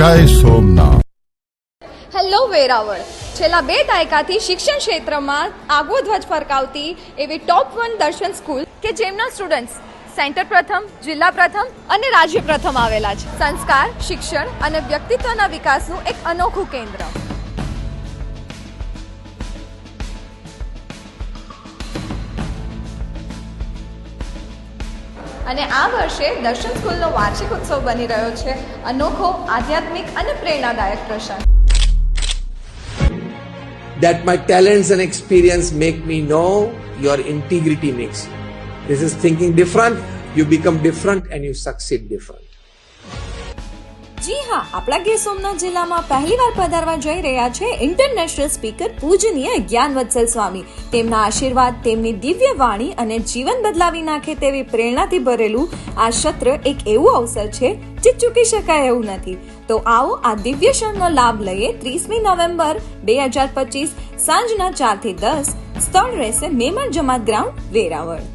જય સોમનાથ. હેલો વેરાવળ. છેલ્લા બે દાયકાથી શિક્ષણ ક્ષેત્રમાં આગવો ધ્વજ ફરકાવતી એવી ટોપ વન દર્શન સ્કૂલ કે જેમના સ્ટુડન્ટ્સ સેન્ટર પ્રથમ, જિલ્લા પ્રથમ અને રાજ્ય પ્રથમ આવેલા છે. સંસ્કાર, શિક્ષણ અને વ્યક્તિત્વના વિકાસનું એક અનોખું કેન્દ્ર. અને આ વર્ષે દર્શન સ્કૂલનો વાર્ષિક ઉત્સવ બની રહ્યો છે અનોખો આધ્યાત્મિક અને પ્રેરણાદાયક પ્રસંગ that my talents and experience make me know your integrity makes you. This is thinking different, you become different and you succeed different. જી હા, આપણા ગીર સોમનાથ જિલ્લામાં પહેલીવાર પધારવા જઈ રહ્યા છે ઇન્ટરનેશનલ સ્પીકર પૂજનીય જ્ઞાન વત્સલ સ્વામી. તેમના આશીર્વાદ, તેમની દિવ્ય વાણી અને જીવન બદલાવી નાખે તેવી પ્રેરણાથી ભરેલું આ સત્ર એક એવું અવસર છે જે ચૂકી શકાય એવું નથી. તો આવો આ દિવ્ય ક્ષણનો લાભ લઈએ ત્રીસમી નવેમ્બર બે હજાર પચીસ સાંજના ચારથી દસ. સ્થળ રહેશે મેમણ જમાત ગ્રાઉન્ડ વેરાવળ.